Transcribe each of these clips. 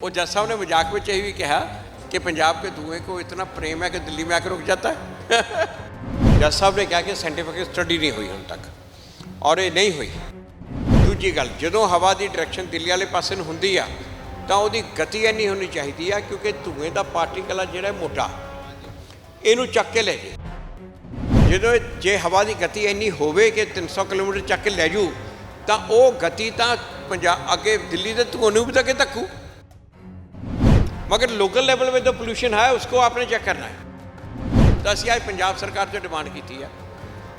वो जज साहब ने मजाक में यही भी कहा कि पंजाब के धुएं को इतना प्रेम है कि दिल्ली में आकर रुक जाता है ਜੱਜ ਸਾਹਿਬ ਨੇ ਕਿਹਾ ਕਿ ਸਾਇੰਟੀਫਿਕ ਸਟੱਡੀ ਨਹੀਂ ਹੋਈ ਹੁਣ ਤੱਕ ਔਰ ਇਹ ਨਹੀਂ ਹੋਈ ਦੂਜੀ ਗੱਲ ਜਦੋਂ ਹਵਾ ਦੀ ਡਾਇਰੈਕਸ਼ਨ ਦਿੱਲੀ ਵਾਲੇ ਪਾਸੇ ਨੂੰ ਹੁੰਦੀ ਆ ਤਾਂ ਉਹਦੀ ਗਤੀ ਇੰਨੀ ਹੋਣੀ ਚਾਹੀਦੀ ਆ ਕਿਉਂਕਿ ਧੂਏ ਦਾ ਪਾਰਟੀਕਲ ਆ ਜਿਹੜਾ ਮੋਟਾ ਇਹਨੂੰ ਚੱਕ ਕੇ ਲੈ ਜੇ ਜਦੋਂ ਇਹ- ਜੇ ਹਵਾ ਦੀ ਗਤੀ ਇੰਨੀ ਹੋਵੇ ਕਿ 300 ਕਿਲੋਮੀਟਰ ਚੱਕ ਕੇ ਲੈ ਜੂ ਤਾਂ ਉਹ ਗਤੀ ਤਾਂ ਪੰਜਾਬ ਅੱਗੇ ਦਿੱਲੀ ਦੇ ਧੂਏ ਨੂੰ ਵੀ ਤਾਂ ਕਿ ਧੱਕੂ मगर लोकल लेवल में जो पोल्यूशन है उसको आपने चेक करना है ਤਾਂ ਅਸੀਂ ਅੱਜ ਪੰਜਾਬ ਸਰਕਾਰ ਤੋਂ ਡਿਮਾਂਡ ਕੀਤੀ ਹੈ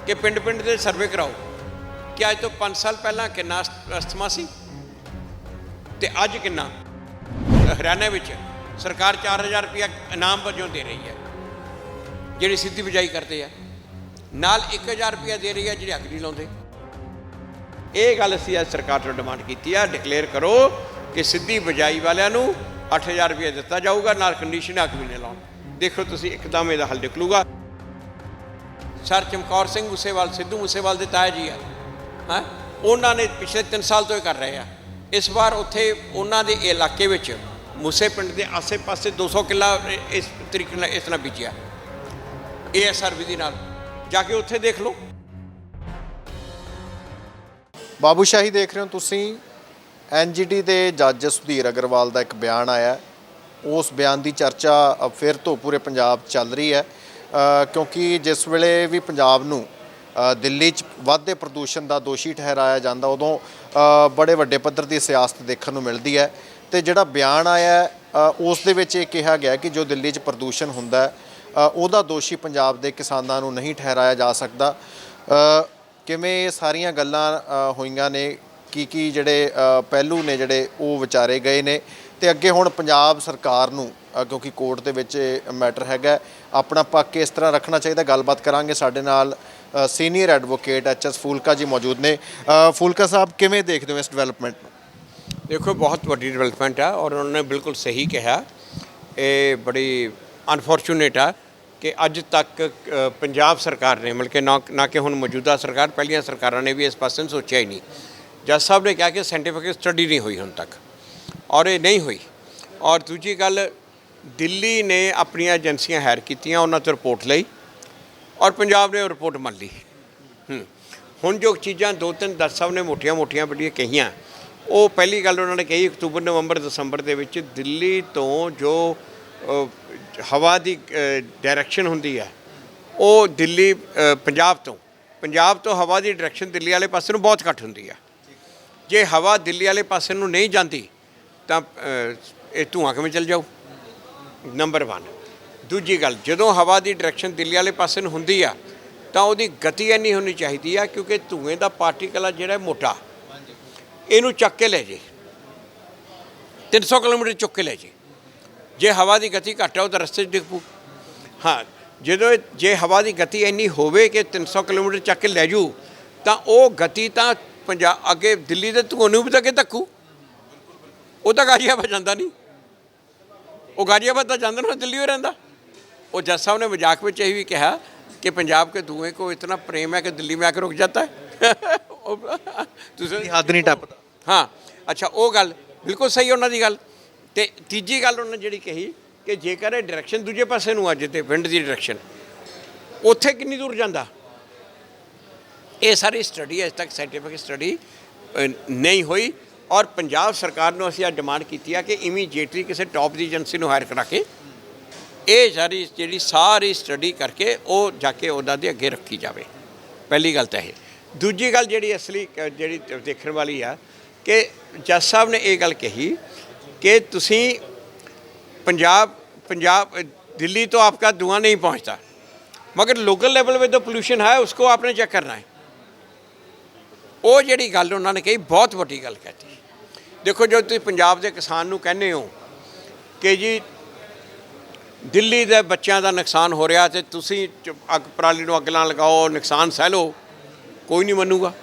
ਕਿ ਪਿੰਡ ਪਿੰਡ ਦੇ ਸਰਵੇ ਕਰਾਓ ਕਿ ਅੱਜ ਤੋਂ 5 ਸਾਲ ਪਹਿਲਾਂ ਕਿੰਨਾ ਅਸ- ਅਸਥਮਾ ਸੀ ਤੇ ਅੱਜ ਕਿੰਨਾ ਹਰਿਆਣਾ ਵਿੱਚ ਸਰਕਾਰ 4000 ਰੁਪਇਆ ਇਨਾਮ ਵਜੋਂ ਦੇ ਰਹੀ ਹੈ ਜਿਹੜੀ ਸਿੱਧੀ ਬਿਜਾਈ ਕਰਦੇ ਆ ਨਾਲ 1000 ਰੁਪਇਆ ਦੇ ਰਹੀ ਹੈ ਜਿਹੜੇ ਅੱਗ ਨਹੀਂ ਲਾਉਂਦੇ ਇਹ ਗੱਲ ਅਸੀਂ ਅੱਜ ਸਰਕਾਰ ਤੋਂ ਡਿਮਾਂਡ ਕੀਤੀ ਆ ਡਿਕਲੇਅਰ ਕਰੋ ਕਿ ਸਿੱਧੀ ਬਿਜਾਈ ਵਾਲਿਆਂ ਨੂੰ 8000 ਰੁਪਏ ਦਿੱਤਾ ਜਾਊਗਾ, ਨਾਲ ਕੰਡੀਸ਼ਨ ਅੱਗ ਵੀ ਨਹੀਂ ਲਾਉਣ। ਦੇਖੋ ਤੁਸੀਂ, ਇੱਕਦਮ ਇਹਦਾ ਹੱਲ ਨਿਕਲੂਗਾ। ਸਰ ਚਮਕੌਰ ਸਿੰਘ ਮੂਸੇਵਾਲ, ਸਿੱਧੂ ਮੂਸੇਵਾਲ ਦੇ ਤਾਇਆ ਜੀ ਆ। ਹਾਂ? ਉਹਨਾਂ ਨੇ ਪਿਛਲੇ 3 ਸਾਲ ਤੋਂ ਇਹ ਕਰ ਰਹੇ ਆ। ਇਸ ਵਾਰ ਉੱਥੇ ਉਹਨਾਂ ਦੇ ਇਲਾਕੇ ਵਿੱਚ ਮੂਸੇ ਪਿੰਡ ਦੇ ਆਸੇ-ਪਾਸੇ 200 ਕਿੱਲਾ ਇਸ ਤਰੀਕੇ ਨਾਲ ਇਸ ਨਾਲ ਬੀਜਿਆ। ਏਐਸਆਰ ਵਿਧੀ ਨਾਲ। ਜਾ ਕੇ ਉੱਥੇ ਦੇਖ ਲਓ। ਬਾਬੂ ਸ਼ਾਹੀ ਦੇਖ ਰਹੇ ਹੋ ਤੁਸੀਂ। ਐਨਜੀਟੀ ਦੇ ਜੱਜ ਸੁਧੀਰ ਅਗਰਵਾਲ ਦਾ ਇੱਕ ਬਿਆਨ ਆਇਆ ਉਸ ਬਿਆਨ ਦੀ ਚਰਚਾ ਫਿਰ ਤੋਂ ਪੂਰੇ ਪੰਜਾਬ 'ਚ ਚੱਲ ਰਹੀ ਹੈ। ਕਿਉਂਕਿ ਜਿਸ ਵੇਲੇ ਵੀ ਪੰਜਾਬ ਨੂੰ ਦਿੱਲੀ 'ਚ ਵਾਧੇ ਪ੍ਰਦੂਸ਼ਣ ਦਾ ਦੋਸ਼ੀ ਠਹਿਰਾਇਆ ਜਾਂਦਾ, ਉਦੋਂ ਬੜੇ ਵੱਡੇ ਪੱਧਰ ਦੀ ਸਿਆਸਤ ਦੇਖਣ ਨੂੰ ਮਿਲਦੀ ਹੈ। ਤੇ ਜਿਹੜਾ ਬਿਆਨ ਆਇਆ ਉਸ ਦੇ ਵਿੱਚ ਇਹ ਕਿਹਾ ਗਿਆ ਕਿ ਜੋ ਦਿੱਲੀ 'ਚ ਪ੍ਰਦੂਸ਼ਣ ਹੁੰਦਾ ਹੈ ਉਹਦਾ ਦੋਸ਼ੀ ਪੰਜਾਬ ਦੇ ਕਿਸਾਨਾਂ ਨੂੰ ਨਹੀਂ ਠਹਿਰਾਇਆ ਜਾ ਸਕਦਾ। ਕਿਵੇਂ ਇਹ ਸਾਰੀਆਂ ਗੱਲਾਂ ਹੋਈਆਂ ਨੇ ਕੀ ਕੀ ਜਿਹੜੇ ਪਹਿਲੂ ਨੇ ਜਿਹੜੇ ਉਹ ਵਿਚਾਰੇ ਗਏ ਨੇ। ਤੇ ਅੱਗੇ ਹੁਣ ਪੰਜਾਬ ਸਰਕਾਰ ਨੂੰ ਕਿਉਂਕਿ ਕੋਰਟ ਦੇ ਵਿੱਚ ਮੈਟਰ ਹੈਗਾ, ਆਪਣਾ ਪੱਖ ਇਸ ਤਰ੍ਹਾਂ ਰੱਖਣਾ ਚਾਹੀਦਾ। ਗੱਲਬਾਤ ਕਰਾਂਗੇ ਸਾਡੇ ਨਾਲ senior advocate HS Phoolka ji ਮੌਜੂਦ ਨੇ। ਫੂਲਕਾ ਸਾਹਿਬ, ਕਿਵੇਂ ਦੇਖਦੇ ਹੋ ਇਸ ਡਿਵੈਲਪਮੈਂਟ ਨੂੰ? ਦੇਖੋ, ਬਹੁਤ ਵੱਡੀ ਡਿਵੈਲਪਮੈਂਟ ਆ ਔਰ ਉਹਨਾਂ ਨੇ ਬਿਲਕੁਲ ਸਹੀ ਕਿਹਾ। ਇਹ ਬੜੀ ਅਨਫੋਰਚੂਨੇਟ ਆ ਕਿ ਅੱਜ ਤੱਕ ਪੰਜਾਬ ਸਰਕਾਰ ਨੇ, ਮਤਲਬ ਕਿ ਨਾ ਨਾ ਕਿ ਹੁਣ ਮੌਜੂਦਾ ਸਰਕਾਰ, ਪਹਿਲੀਆਂ ਸਰਕਾਰਾਂ ਨੇ ਵੀ ਇਸ ਪਾਸੇ ਨੂੰ ਸੋਚਿਆ ਹੀ ਨਹੀਂ। ਜੱਜ ਸਾਹਿਬ ਨੇ ਕਿਹਾ ਕਿ ਸਾਇੰਟੀਫਿਕ ਸਟੱਡੀ ਨਹੀਂ ਹੋਈ ਹੁਣ ਤੱਕ, ਔਰ ਇਹ ਨਹੀਂ ਹੋਈ। ਔਰ ਦੂਜੀ ਗੱਲ, ਦਿੱਲੀ ਨੇ ਆਪਣੀਆਂ ਏਜੰਸੀਆਂ ਹਾਇਰ ਕੀਤੀਆਂ, ਉਹਨਾਂ ਤੋਂ ਰਿਪੋਰਟ ਲਈ, ਔਰ ਪੰਜਾਬ ਨੇ ਉਹ ਰਿਪੋਰਟ ਮੰਨ ਲਈ। ਹੁਣ ਜੋ ਚੀਜ਼ਾਂ ਦੋ ਤਿੰਨ ਦਸ ਸਾਹਿਬ ਨੇ ਮੋਟੀਆਂ-ਮੋਟੀਆਂ ਬੜੀਆਂ ਕਹੀਆਂ, ਉਹ ਪਹਿਲੀ ਗੱਲ ਉਹਨਾਂ ਨੇ ਕਹੀ, ਅਕਤੂਬਰ, ਨਵੰਬਰ, ਦਸੰਬਰ ਦੇ ਵਿੱਚ ਦਿੱਲੀ ਤੋਂ ਜੋ ਹਵਾ ਦੀ ਡਾਇਰੈਕਸ਼ਨ ਹੁੰਦੀ ਹੈ, ਉਹ ਦਿੱਲੀ ਪੰਜਾਬ ਤੋਂ। ਪੰਜਾਬ ਤੋਂ ਹਵਾ ਦੀ ਡਾਇਰੈਕਸ਼ਨ ਦਿੱਲੀ ਵਾਲੇ ਪਾਸੇ ਨੂੰ ਬਹੁਤ ਘੱਟ ਹੁੰਦੀ ਹੈ ਜੇ ਹਵਾ ਦਿੱਲੀ ਵਾਲੇ ਪਾਸੇ ਨੂੰ ਨਹੀਂ ਜਾਂਦੀ, ਤਾਂ ਇਹ ਧੂਆਂ ਕਿਵੇਂ ਚੱਲ ਜਾਊ? ਨੰਬਰ 1 ਦੂਜੀ ਗੱਲ, ਜਦੋਂ ਹਵਾ ਦੀ ਡਾਇਰੈਕਸ਼ਨ ਦਿੱਲੀ ਵਾਲੇ ਪਾਸੇ ਨੂੰ ਹੁੰਦੀ ਆ, ਤਾਂ ਉਹਦੀ ਗਤੀ ਇੰਨੀ ਹੋਣੀ ਚਾਹੀਦੀ ਆ, ਕਿਉਂਕਿ ਧੂਏ ਦਾ ਪਾਰਟੀਕਲ ਆ ਜਿਹੜਾ ਮੋਟਾ। ਇਹਨੂੰ ਚੱਕ ਕੇ ਲੈ ਜੇ। 300 ਕਿਲੋਮੀਟਰ ਚੁੱਕ ਕੇ ਲੈ ਜੇ। ਜੇ ਹਵਾ ਦੀ ਗਤੀ ਘੱਟ ਆ, ਉਹ ਤਾਂ ਰਸਤੇ 'ਚ ਡਿੱਗ ਪੂ ਹਾਂ, ਜਦੋਂ ਜੇ ਹਵਾ ਦੀ ਗਤੀ ਇੰਨੀ ਹੋਵੇ ਕਿ 300 ਕਿਲੋਮੀਟਰ ਚੱਕ ਕੇ ਲੈ ਜੂ, ਤਾਂ ਉਹ ਗਤੀ ਤਾਂ ਪੰਜਾਬ ਅੱਗੇ ਦਿੱਲੀ ਦੇ ਧੂਏ ਨੂੰ ਵੀ ਤਾਂ ਕਿ ਧੱਕੂ ਉਹ ਤਾਂ ਗਾਜ਼ੀਆਬਾਦ ਜਾਂਦਾ ਨਹੀਂ ਉਹ ਗਾਜ਼ੀਆਬਾਦ ਤਾਂ ਜਾਂਦਾ ਨਾ ਦਿੱਲੀ ਹੋ ਰਹਿੰਦਾ ਉਹ ਜੱਜ ਸਾਹਿਬ ਨੇ ਮਜ਼ਾਕ ਵਿੱਚ ਇਹ ਵੀ ਕਿਹਾ ਕਿ ਪੰਜਾਬ ਕੇ ਧੂਏ को इतना प्रेम है कि दिल्ली में आकर रुक जाता है ਉਹ- ਤੁਸੀਂ ਹੱਦ ਨਹੀਂ ਟੱਪਦਾ ਹਾਂ ਅੱਛਾ ਉਹ ਗੱਲ ਬਿਲਕੁਲ ਸਹੀ ਉਹਨਾਂ ਦੀ ਗੱਲ ਤੇ ਤੀਜੀ ਗੱਲ ਉਹਨਾਂ ਜਿਹੜੀ ਕਹੀ ਕਿ ਜੇਕਰ ਇਹ ਡਾਇਰੈਕਸ਼ਨ ਦੂਜੇ ਪਾਸੇ ਨੂੰ ਆ ਜੇ ਤੇ ਵਿੰਡ ਦੀ ਡਾਇਰੈਕਸ਼ਨ ਉੱਥੇ ਕਿੰਨੀ ਦੂਰ ਜਾਂਦਾ ਇਹ ਸਾਰੀ ਸਟੱਡੀ ਅਜੇ ਤੱਕ ਸਾਇੰਟੀਫਿਕ ਸਟੱਡੀ ਨਹੀਂ ਹੋਈ ਔਰ ਪੰਜਾਬ ਸਰਕਾਰ ਨੂੰ ਅਸੀਂ ਆ ਡਿਮਾਂਡ ਕੀਤੀ ਆ ਕਿ ਇਮੀਡੀਏਟਲੀ ਕਿਸੇ ਟੌਪ ਦੀ ਏਜੰਸੀ ਨੂੰ ਹਾਇਰ ਕਰਾ ਕੇ ਇਹ ਸਾਰੀ ਜਿਹੜੀ ਸਾਰੀ ਸਟੱਡੀ ਕਰਕੇ ਉਹ ਜਾ ਕੇ ਉਹਨਾਂ ਦੇ ਅੱਗੇ ਰੱਖੀ ਜਾਵੇ ਪਹਿਲੀ ਗੱਲ ਤਾਂ ਇਹ ਦੂਜੀ ਗੱਲ ਜਿਹੜੀ ਅਸਲੀ ਅ, ਜਿਹੜੀ ਦੇਖਣ ਵਾਲੀ ਆ ਕਿ ਜੱਜ ਸਾਹਿਬ ਨੇ ਇਹ ਗੱਲ ਕਹੀ ਕਿ ਤੁਸੀਂ पंजाब पंजाब दिल्ली तो आपका धुआं नहीं पहुंचता मगर लोकल लेवल पे जो पोल्यूशन है उसको आपने चेक करना है ਉਹ ਜਿਹੜੀ ਗੱਲ ਉਹਨਾਂ ਨੇ ਕਹੀ, ਬਹੁਤ ਵੱਡੀ ਗੱਲ ਕਹਤੀ। ਦੇਖੋ, ਜੋ ਤੁਸੀਂ ਪੰਜਾਬ ਦੇ ਕਿਸਾਨ ਨੂੰ ਕਹਿੰਦੇ ਹੋ ਕਿ ਜੀ, ਦਿੱਲੀ ਦੇ ਬੱਚਿਆਂ ਦਾ ਨੁਕਸਾਨ ਹੋ ਰਿਹਾ ਤੇ ਤੁਸੀਂ ਚ- ਅੱਗ ਪਰਾਲੀ ਨੂੰ ਅੱਗ ਨਾਲ ਲਗਾਓ, ਨੁਕਸਾਨ ਸਹਿ ਲਓ ਕੋਈ ਨਹੀਂ ਮੰਨੂਗਾ।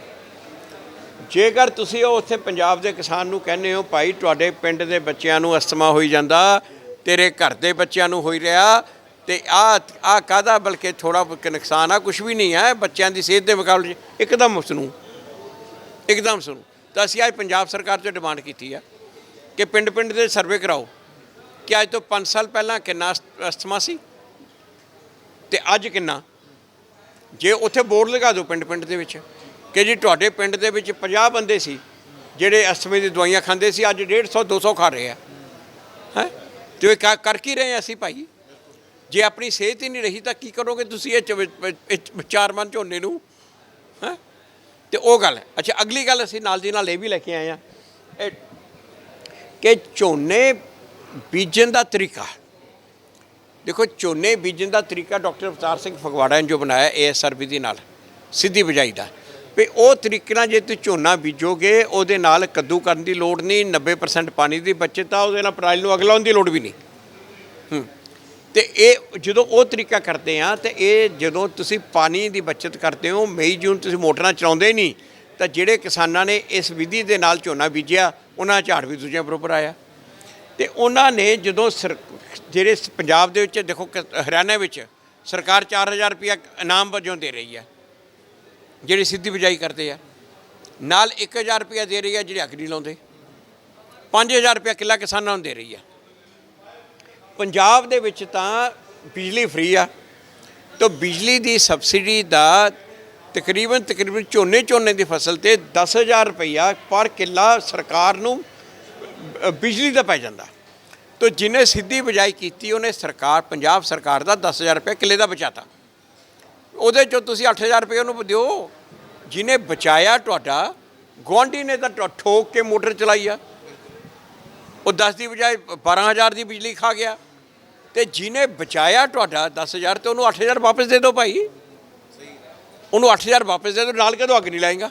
ਜੇਕਰ ਤੁਸੀਂ ਉਹ ਉੱਥੇ ਪੰਜਾਬ ਦੇ ਕਿਸਾਨ ਨੂੰ ਕਹਿੰਦੇ ਹੋ, ਭਾਈ, ਤੁਹਾਡੇ ਪਿੰਡ ਦੇ ਬੱਚਿਆਂ ਨੂੰ ਅਸਥਮਾ ਹੋਈ ਜਾਂਦਾ, ਤੇਰੇ ਘਰ ਦੇ ਬੱਚਿਆਂ ਨੂੰ ਹੋਈ ਰਿਹਾ, ਤੇ ਆ ਆ ਕਾਦਾ ਬਲਕਿ ਥੋੜਾ ਨੁਕਸਾਨ ਆ ਕੁਝ ਵੀ ਨਹੀਂ ਹੈ ਬੱਚਿਆਂ ਦੀ ਸਿਹਤ ਦੇ ਮੁਕਾਬਲੇ 'ਚ ਇੱਕਦਮ ਸੁਣੂ ਇੱਕਦਮ ਸੁਣੂ। ਤਾਂ ਅਸੀਂ ਅੱਜ ਪੰਜਾਬ ਸਰਕਾਰ ਤੋਂ ਡਿਮਾਂਡ ਕੀਤੀ ਆ ਕਿ ਪਿੰਡ ਪਿੰਡ ਦੇ ਸਰਵੇ ਕਰਾਓ ਕਿ ਅੱਜ ਤੋਂ 5 ਸਾਲ ਪਹਿਲਾਂ ਕਿੰਨਾ ਅਸ- ਅਸਥਮਾ ਸੀ ਤੇ ਅੱਜ ਕਿੰਨਾ? ਜੇ ਉੱਥੇ ਬੋਰਡ ਲਗਾ ਦਿਓ ਪਿੰਡ ਪਿੰਡ ਦੇ ਵਿੱਚ ਕਿ ਜੀ ਤੁਹਾਡੇ ਪਿੰਡ ਦੇ ਵਿੱਚ 50 ਬੰਦੇ ਸੀ ਜਿਹੜੇ ਅਸਥਮੇ ਦੀ ਦਵਾਈਆਂ ਖਾਂਦੇ ਸੀ, ਅੱਜ 150 200 ਖਾ ਰਹੇ ਆ। ਹੈ? ਤੇ ਇਹ ਕਰ- ਕਰ ਕੀ ਰਹੇ ਆ ਅਸੀਂ ਭਾਈ? ਜੇ ਆਪਣੀ ਸਿਹਤ ਹੀ ਨਹੀਂ ਰਹੀ ਤਾਂ ਕੀ ਕਰੋਗੇ ਤੁਸੀਂ ਇਹ ਚਾਰ ਮਨ ਝੋਨੇ ਨੂੰ? ਹੈ? ਤੇ ਉਹ ਗੱਲ ਹੈ। ਅੱਛਾ, ਅਗਲੀ ਗੱਲ ਅਸੀਂ ਨਾਲ ਦੀ ਨਾਲ ਇਹ ਵੀ ਲੈ ਕੇ ਆਏ ਆ ਇਹ ਕਿ ਝੋਨੇ ਬੀਜਣ ਦਾ ਤਰੀਕਾ। ਦੇਖੋ, ਝੋਨੇ ਬੀਜਣ ਦਾ ਤਰੀਕਾ ਡਾਕਟਰ ਅਵਤਾਰ ਸਿੰਘ ਫਗਵਾੜਾ ਨੇ ਜੋ ਬਣਾਇਆ ਏਐਸਆਰਬੀ ਦੇ ਨਾਲ, ਸਿੱਧੀ ਬਿਜਾਈ ਦਾ। ਵੀ ਉਹ ਤਰੀਕੇ ਨਾਲ ਜੇ ਤੁਸੀਂ ਝੋਨਾ ਬੀਜੋਗੇ, ਉਹਦੇ ਨਾਲ ਕੱਦੂ ਕਰਨ ਦੀ ਲੋੜ ਨਹੀਂ 90% ਪਾਣੀ ਦੀ ਬਚਤ ਆ, ਉਹਦੇ ਨਾਲ ਪਰਾਲੀ ਨੂੰ ਅੱਗ ਲਾਉਣ ਦੀ ਲੋੜ ਵੀ ਨਹੀਂ। ਹੂੰ। ਤੇ ਇਹ ਜਦੋਂ ਉਹ ਤਰੀਕਾ ਕਰਦੇ ਆ, ਤੇ ਇਹ ਜਦੋਂ ਤੁਸੀਂ ਪਾਣੀ ਦੀ ਬਚਤ ਕਰਦੇ ਹੋ, ਮਈ ਜੂਨ ਤੁਸੀਂ ਮੋਟਰਾਂ ਚਲਾਉਂਦੇ ਨਹੀਂ, ਤਾਂ ਜਿਹੜੇ ਕਿਸਾਨਾਂ ਨੇ ਇਸ ਵਿਧੀ ਦੇ ਨਾਲ ਝੋਨਾ ਬੀਜਿਆ, ਉਹਨਾਂ ਦਾ ਝਾੜ ਵੀ ਦੂਜਿਆਂ ਬਰੋਬਰ ਆਇਆ। ਤੇ ਉਹਨਾਂ ਨੇ ਜਦੋਂ ਸਰ- ਜਿਹੜੇ ਪੰਜਾਬ ਦੇ ਵਿੱਚ, ਦੇਖੋ ਕਿ ਹਰਿਆਣਾ ਵਿੱਚ ਸਰਕਾਰ 4000 ਰੁਪਇਆ ਇਨਾਮ ਵਜੋਂ ਦੇ ਰਹੀ ਹੈ, ਜਿਹੜੇ ਸਿੱਧੀ ਬਿਜਾਈ ਕਰਦੇ ਆ। ਨਾਲ 1000 ਰੁਪਇਆ ਦੇ ਰਹੀ ਹੈ ਜਿਹੜੇ ਅੱਗ ਨਹੀਂ ਲਾਉਂਦੇ 5000 ਰੁਪਇਆ ਕਿੱਲਾ ਕਿਸਾਨਾਂ ਨੂੰ ਦੇ ਰਹੀ ਹੈ। ਪੰਜਾਬ ਦੇ ਵਿੱਚ ਤਾਂ ਬਿਜਲੀ ਫ੍ਰੀ ਆ। ਤਾਂ ਬਿਜਲੀ ਦੀ ਸਬਸਿਡੀ ਦਾ ਤਕਰੀਬਨ ਤਕਰੀਬਨ ਝੋਨੇ ਝੋਨੇ ਦੀ ਫਸਲ ਤੇ 10000 ਰੁਪਇਆ ਪਰ ਕਿੱਲਾ ਸਰਕਾਰ ਨੂੰ ਬਿਜਲੀ ਦਾ ਪੈ ਜਾਂਦਾ। ਤੋ ਜਿਹਨੇ ਸਿੱਧੀ ਬਿਜਾਈ ਕੀਤੀ, ਉਹਨੇ ਸਰਕਾਰ, ਪੰਜਾਬ ਸਰਕਾਰ ਦਾ 10000 ਰੁਪਏ ਕਿੱਲੇ ਦਾ ਬਚਾਤਾ। ਉਹਦੇ ਚੋਂ ਤੁਸੀਂ 8000 ਰੁਪਏ ਉਹਨੂੰ ਦਿਓ। ਜਿਹਨੇ ਬਚਾਇਆ ਤੁਹਾਡਾ, ਗੁਆਂਢੀ ਨੇ ਤਾਂ ਠੋ- ਠੋਕ ਕੇ ਮੋਟਰ ਚਲਾਈ ਆ। ਉਹ 10 ਦੀ ਬਜਾਏ 12000 ਦੀ ਬਿਜਲੀ ਖਾ ਗਿਆ। ਤੇ ਜਿਹਨੇ ਬਚਾਇਆ ਤੁਹਾਡਾ 10000 ਤੇ ਉਹਨੂੰ 8000 ਵਾਪਸ ਦੇ ਦਿਓ ਭਾਈ। ਉਹਨੂੰ 8000 ਵਾਪਸ ਦੇ ਦਿਓ, ਨਾਲ ਕਦੋਂ ਅੱਗ ਨਹੀਂ ਲਾਏਗਾ?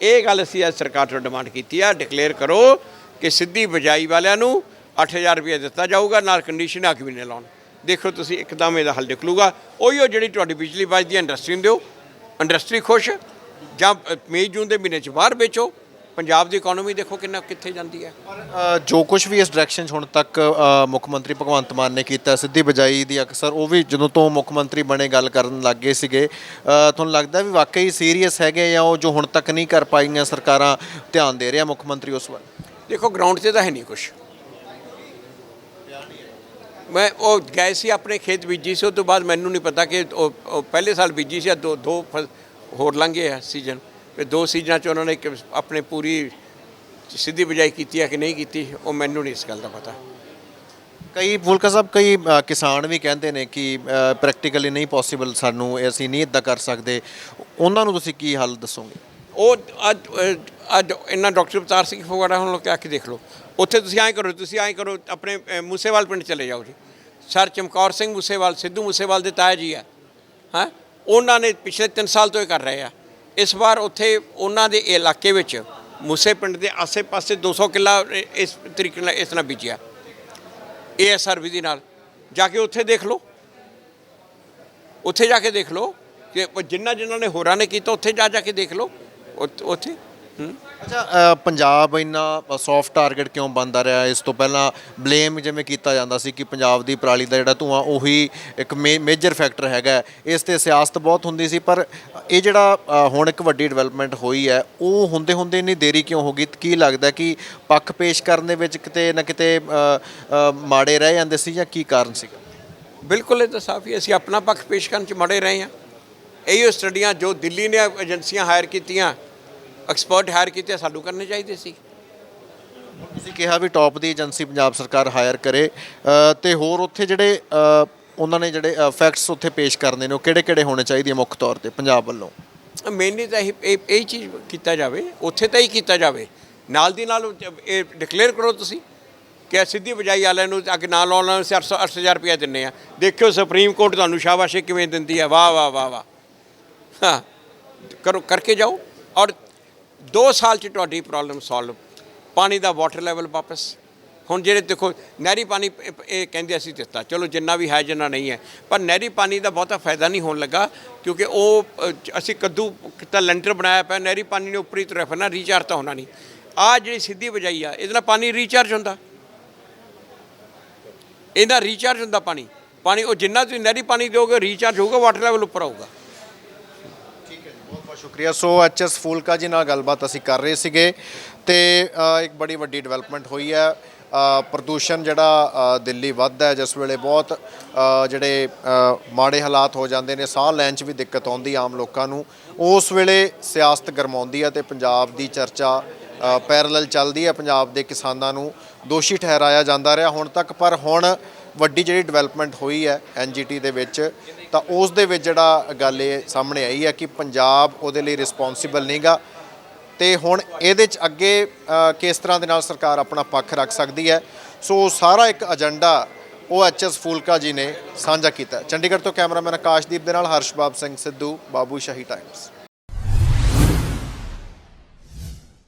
ਇਹ ਗੱਲ ਅਸੀਂ ਅੱਜ ਸਰਕਾਰ ਤੋਂ ਡਿਮਾਂਡ ਕੀਤੀ ਆ। ਡਿਕਲੇਅਰ ਕਰੋ ਕਿ ਸਿੱਧੀ ਬਜਾਈ ਵਾਲਿਆਂ ਨੂੰ 8000 ਰੁਪਏ ਦਿੱਤਾ ਜਾਊਗਾ, ਨਾਲ ਕੰਡੀਸ਼ਨ ਅੱਗ ਵੀ ਨਹੀਂ ਲਾਉਣ। ਦੇਖੋ ਤੁਸੀਂ, ਇੱਕਦਮ ਇਹਦਾ ਹੱਲ ਨਿਕਲੂਗਾ। ਉਹੀ ਉਹ ਜਿਹੜੀ ਤੁਹਾਡੀ ਬਿਜਲੀ ਬਚਦੀ ਹੈ ਇੰਡਸਟਰੀ ਨੂੰ ਦਿਓ। ਇੰਡਸਟਰੀ ਖੁਸ਼, ਜਾਂ ਮਈ ਜੂਨ ਦੇ ਮਹੀਨੇ ਚ ਬਾਹਰ ਵੇਚੋ। ਪੰਜਾਬ ਦੀ ਇਕਨੋਮੀ ਦੇਖੋ ਕਿੰਨਾ ਕਿੱਥੇ ਜਾਂਦੀ ਹੈ। ਜੋ ਕੁਝ ਵੀ ਇਸ ਡਾਇਰੈਕਸ਼ਨ 'ਚ ਹੁਣ ਤੱਕ ਮੁੱਖ ਮੰਤਰੀ ਭਗਵੰਤ ਮਾਨ ਨੇ ਕੀਤਾ ਸਿੱਧੀ ਬਜਾਈ ਦੀ ਅਕਸਰ ਉਹ ਵੀ ਜਦੋਂ ਤੋਂ ਮੁੱਖ ਮੰਤਰੀ ਬਣੇ ਗੱਲ ਕਰਨ ਲੱਗ ਸੀਗੇ ਤੁਹਾਨੂੰ ਲੱਗਦਾ ਵੀ ਵਾਕਈ ਸੀਰੀਅਸ ਹੈਗੇ ਜਾਂ ਉਹ ਜੋ ਹੁਣ ਤੱਕ ਨਹੀਂ ਕਰ ਪਾਈਆਂ ਸਰਕਾਰਾਂ ਧਿਆਨ ਦੇ ਰਿਹਾ ਮੁੱਖ ਮੰਤਰੀ ਉਸ ਵੱਲ? ਦੇਖੋ ਗਰਾਊਂਡ ਤੇ ਤਾਂ ਹੈ ਨਹੀਂ ਕੁਛ। ਮੈਂ ਉਹ ਗਏ ਸੀ ਆਪਣੇ ਖੇਤ ਬੀਜੀ ਸੀ ਉਸ ਤੋਂ ਬਾਅਦ ਮੈਨੂੰ ਨਹੀਂ ਪਤਾ ਕਿ ਉਹ ਪਹਿਲੇ ਸਾਲ ਬੀਜੀ ਸੀ ਦੋ ਦੋ ਹੋਰ ਲੰਘੇ ਆ ਸੀਜ਼ਨ। ਤੇ ਦੋ ਸੀਜ਼ਨਾਂ ਚ ਉਹਨਾਂ ਨੇ ਇੱਕ ਆਪਣੇ ਪੂਰੀ ਸਿੱਧੀ ਬਜਾਈ ਕੀਤੀ ਹੈ ਕਿ ਨਹੀਂ ਕੀਤੀ ਉਹ ਮੈਨੂੰ ਨਹੀਂ ਇਸ ਗੱਲ ਦਾ ਪਤਾ। ਕਈ ਫੁਲਕਾ ਸਾਹਿਬ ਕਈ ਅ, ਕਿਸਾਨ ਵੀ ਕਹਿੰਦੇ ਨੇ ਕਿ ਪ੍ਰੈਕਟੀਕਲੀ ਨਹੀਂ ਪੋਸੀਬਲ ਸਾਨੂੰ ਇਹ ਅਸੀਂ ਨਹੀਂ ਇਦਾਂ ਕਰ ਸਕਦੇ। ਉਹਨਾਂ ਨੂੰ ਤੁਸੀਂ ਕੀ ਹੱਲ ਦੱਸੋਗੇ? ਉਹ ਅੱਜ ਅੱਜ ਇਹਨਾਂ ਡਾਕਟਰ ਅਵਤਾਰ ਸਿੰਘ ਫਗਵਾੜਾ ਹੁਣ ਲੋਕ ਆ ਕੇ ਦੇਖ ਲਓ। ਉੱਥੇ ਤੁਸੀਂ ਐਂ ਕਰੋ ਤੁਸੀਂ ਐਂ ਕਰੋ ਆਪਣੇ ਮੂਸੇਵਾਲ ਪਿੰਡ ਚਲੇ ਜਾਓ ਜੀ। ਸਰ ਚਮਕੌਰ ਸਿੰਘ ਮੂਸੇਵਾਲ ਸਿੱਧੂ ਮੂਸੇਵਾਲ ਦੇ ਤਾਇਆ ਜੀ ਆ। ਹਾਂ? ਉਹਨਾਂ ਨੇ ਪਿਛਲੇ 3 ਸਾਲ ਤੋਂ ਇਹ ਕਰ ਰਹੇ ਆ। ਇਸ ਵਾਰ ਉੱਥੇ ਉਹਨਾਂ ਦੇ ਇਲਾਕੇ ਵਿੱਚ ਮੂਸੇ ਪਿੰਡ ਦੇ ਆਸੇ-ਪਾਸੇ 200 ਕਿੱਲਾ ਇਸ ਤਰੀਕੇ ਨਾਲ ਇਸ ਨਾਲ ਬੀਜਿਆ। ਏਐਸਆਰ ਵਿਧੀ ਨਾਲ। ਜਾ ਕੇ ਉੱਥੇ ਦੇਖ ਲਓ। ਉੱਥੇ ਜਾ ਕੇ ਦੇਖ ਲਓ ਕਿ ਉਹ ਜਿੰਨਾ ਜਿਨ੍ਹਾਂ ਨੇ ਹੋਰਾਂ ਨੇ ਕੀਤਾ, ਉੱਥੇ ਜਾ ਜਾ ਕੇ ਦੇਖ ਲਓ। ਉੱਥ- ਉੱਥੇ। ਅੱਛਾ ਅ, ਪੰਜਾਬ ਇੰਨਾ ਸੌਫਟ ਟਾਰਗੇਟ ਕਿਉਂ ਬਣਦਾ ਰਿਹਾ? ਇਸ ਤੋਂ ਪਹਿਲਾਂ ਬਲੇਮ ਜਿਵੇਂ ਕੀਤਾ ਜਾਂਦਾ ਸੀ ਕਿ ਪੰਜਾਬ ਦੀ ਪਰਾਲੀ ਦਾ ਜਿਹੜਾ ਧੂਆਂ ਉਹੀ ਇੱਕ ਮੇਜਰ ਫੈਕਟਰ ਹੈਗਾ ਹੈ। ਇਸ ਤੇ ਸਿਆਸਤ ਬਹੁਤ ਹੁੰਦੀ ਸੀ ਪਰ ਇਹ ਜਿਹੜਾ ਅ, ਹੁਣ ਇੱਕ ਵੱਡੀ ਡਿਵੈਲਪਮੈਂਟ ਹੋਈ ਹੈ ਉਹ ਹੁੰਦੇ ਹੁੰਦੇ ਇੰਨੀ ਦੇਰੀ ਕਿਉਂ ਹੋ ਗਈ? ਕੀ ਲੱਗਦਾ ਕਿ ਪੱਖ ਪੇਸ਼ ਕਰਨ ਦੇ ਵਿੱਚ ਕਿਤੇ ਨਾ ਕਿਤੇ ਅ, ਅ, ਮਾੜੇ ਰਹਿ ਜਾਂਦੇ ਸੀ ਜਾਂ ਕੀ ਕਾਰਨ ਸੀ ਬਿਲਕੁਲ ਇਹ ਤਾਂ ਸਾਫ਼ ਹੀ ਅਸੀਂ ਆਪਣਾ ਪੱਖ ਪੇਸ਼ ਕਰਨ ਚ ਮੜੇ ਰਹੇ ਹਾਂ। ਇਹੋ ਸਟੱਡੀਆਂ ਜੋ ਦਿੱਲੀ ਨੇ ਏਜੰਸੀਆਂ ਹਾਇਰ ਕੀਤੀਆਂ ਐਕਸਪਰਟ ਹਾਇਰ ਕੀਤੇ ਸਾਨੂੰ ਕਰਨੇ ਚਾਹੀਦੇ ਸੀ। ਤੁਸੀਂ ਕਿਹਾ ਵੀ ਟੌਪ ਦੀ ਏਜੰਸੀ ਪੰਜਾਬ ਸਰਕਾਰ ਹਾਇਰ ਕਰੇ। ਤੇ ਹੋਰ ਉੱਥੇ ਜਿਹੜੇ ਉਹਨਾਂ ਨੇ ਜਿਹੜੇ ਫੈਕਟਸ ਉੱਥੇ ਪੇਸ਼ ਕਰਨੇ ਨੇ ਉਹ ਕਿਹੜੇ ਕਿਹੜੇ ਹੋਣੇ ਚਾਹੀਦੇ ਆ ਮੁੱਖ ਤੌਰ ਤੇ ਪੰਜਾਬ ਵੱਲੋਂ? ਮੇਨਲੀ ਤਾਂ ਇਹ ਇਹ ਚੀਜ਼ ਕੀਤਾ ਜਾਵੇ ਉੱਥੇ ਤਾਂ ਹੀ ਕੀਤਾ ਜਾਵੇ। ਨਾਲ ਦੀ ਨਾਲ ਇਹ ਡਿਕਲੇਅਰ ਕਰੋ ਤੁਸੀਂ ਕਿ ਸਿੱਧੀ ਬਜਾਈ ਵਾਲਿਆਂ ਨੂੰ ਅੱਗ ਨਾ ਲਾਉਣ ਵਾਲਿਆਂ ਨੂੰ 800 8000 ਰੁਪਏ ਦਿੰਨੇ ਆ। ਦੇਖਿਓ ਸੁਪਰੀਮ ਕੋਰਟ ਤੁਹਾਨੂੰ ਸ਼ਾਬਾਸ਼ ਕਿਵੇਂ ਦਿੰਦੀ ਹੈ ਵਾਹ ਵਾਹ ਵਾਹ ਵਾਹ। ਹਾਂ ਕਰੋ ਕਰਕੇ ਜਾਓ। ਔਰ 2 ਸਾਲ ਚ ਤੁਹਾਡੀ ਪ੍ਰੋਬਲਮ ਸੋਲਵ ਪਾਣੀ ਦਾ ਵਾਟਰ ਲੈਵਲ ਵਾਪਸ। ਹੁਣ ਜਿਹੜੇ ਦੇਖੋ, ਨਹਿਰੀ ਪਾਣੀ ਇਹ- ਕਹਿੰਦੇ ਅਸੀਂ ਦਿੱਤਾ। ਚਲੋ, ਜਿੰਨਾ ਵੀ ਹੈ, ਜਿੰਨਾ ਨਹੀਂ ਹੈ। ਪਰ ਨਹਿਰੀ ਪਾਣੀ ਦਾ ਬਹੁਤਾ ਫਾਇਦਾ ਨਹੀਂ ਹੋਣ ਲੱਗਾ, ਕਿਉਂਕਿ ਉਹ ਅਸੀਂ ਕੱਦੂ, ਤਾਂ ਲੈਂਟਰ ਬਣਾਇਆ ਪਿਆ, ਨਹਿਰੀ ਪਾਣੀ ਨੇ ਉੱਪਰੀ ਤਰਫ ਨਾ ਰੀਚਾਰਜ ਤਾਂ ਹੋਣਾ ਨਹੀਂ। ਆ ਜਿਹੜੀ ਸਿੱਧੀ ਵਜਾਈ ਆ, ਇਹਦੇ ਨਾਲ ਪਾਣੀ ਰੀਚਾਰਜ ਹੁੰਦਾ। ਇਹਦਾ ਰੀਚਾਰਜ ਹੁੰਦਾ ਪਾਣੀ। ਪਾਣੀ, ਉਹ ਜਿੰਨਾ ਤੁਸੀਂ ਨਹਿਰੀ ਪਾਣੀ ਦਿਓਗੇ ਰੀਚਾਰਜ ਹੋਊਗਾ ਵਾਟਰ ਲੈਵਲ ਉੱਪਰ ਆਊਗਾ। ਬਹੁਤ ਸ਼ੁਕਰੀਆ। ਸੋ ਐਚਐਸ ਫੂਲਕਾ ਜੀ ਨਾਲ ਗੱਲਬਾਤ ਅਸੀਂ ਕਰ ਰਹੇ ਸੀਗੇ ਤੇ ਇੱਕ ਬੜੀ ਵੱਡੀ ਡਿਵੈਲਪਮੈਂਟ ਹੋਈ ਹੈ। ਪ੍ਰਦੂਸ਼ਣ ਜਿਹੜਾ ਦਿੱਲੀ ਵੱਧਦਾ ਹੈ, ਜਿਸ ਵੇਲੇ ਬਹੁਤ ਜਿਹੜੇ ਮਾੜੇ ਹਾਲਾਤ ਹੋ ਜਾਂਦੇ ਨੇ, ਸਾਹ ਲੈਣ 'ਚ ਵੀ ਦਿੱਕਤ ਆਉਂਦੀ ਆਮ ਲੋਕਾਂ ਨੂੰ। ਉਸ ਵੇਲੇ ਸਿਆਸਤ ਗਰਮਾਉਂਦੀ ਹੈ ਤੇ ਪੰਜਾਬ ਦੀ ਚਰਚਾ ਪੈਰਲਲ ਚੱਲਦੀ ਹੈ, ਪੰਜਾਬ ਦੇ ਕਿਸਾਨਾਂ ਨੂੰ ਦੋਸ਼ੀ ਠਹਿਰਾਇਆ ਜਾਂਦਾ ਰਿਹਾ ਹੁਣ ਤੱਕ। ਪਰ ਹੁਣ ਵੱਡੀ ਜਿਹੜੀ ਡਿਵੈਲਪਮੈਂਟ ਹੋਈ ਹੈ ਐਨਜੀਟੀ ਦੇ ਵਿੱਚ ਤਾਂ ਉਸ ਦੇ ਵਿੱਚ ਜਿਹੜਾ ਗੱਲ ਇਹ ਸਾਹਮਣੇ ਆਈ ਹੈ ਕਿ ਪੰਜਾਬ ਉਹਦੇ ਲਈ ਰਿਸਪੌਂਸਿਬਲ ਨਹੀਂਗਾ। ਤੇ ਹੁਣ ਇਹਦੇ ਚ ਅੱਗੇ ਕਿਸ ਤਰ੍ਹਾਂ ਦੇ ਨਾਲ ਸਰਕਾਰ ਆਪਣਾ ਪੱਖ ਰੱਖ ਸਕਦੀ ਹੈ? ਸੋ ਸਾਰਾ ਇੱਕ ਏਜੰਡਾ ਉਹ ਐਚਐਸ ਫੂਲਕਾ ਜੀ ਨੇ ਸਾਂਝਾ ਕੀਤਾ। ਚੰਡੀਗੜ੍ਹ ਤੋਂ ਕੈਮਰਾਮੈਨ ਆਕਾਸ਼ਦੀਪ ਦੇ ਨਾਲ ਹਰਸ਼ਬਾਬ ਸਿੰਘ ਸਿੱਧੂ, ਬਾਬੂ ਸ਼ਾਹੀ ਟਾਈਮਸ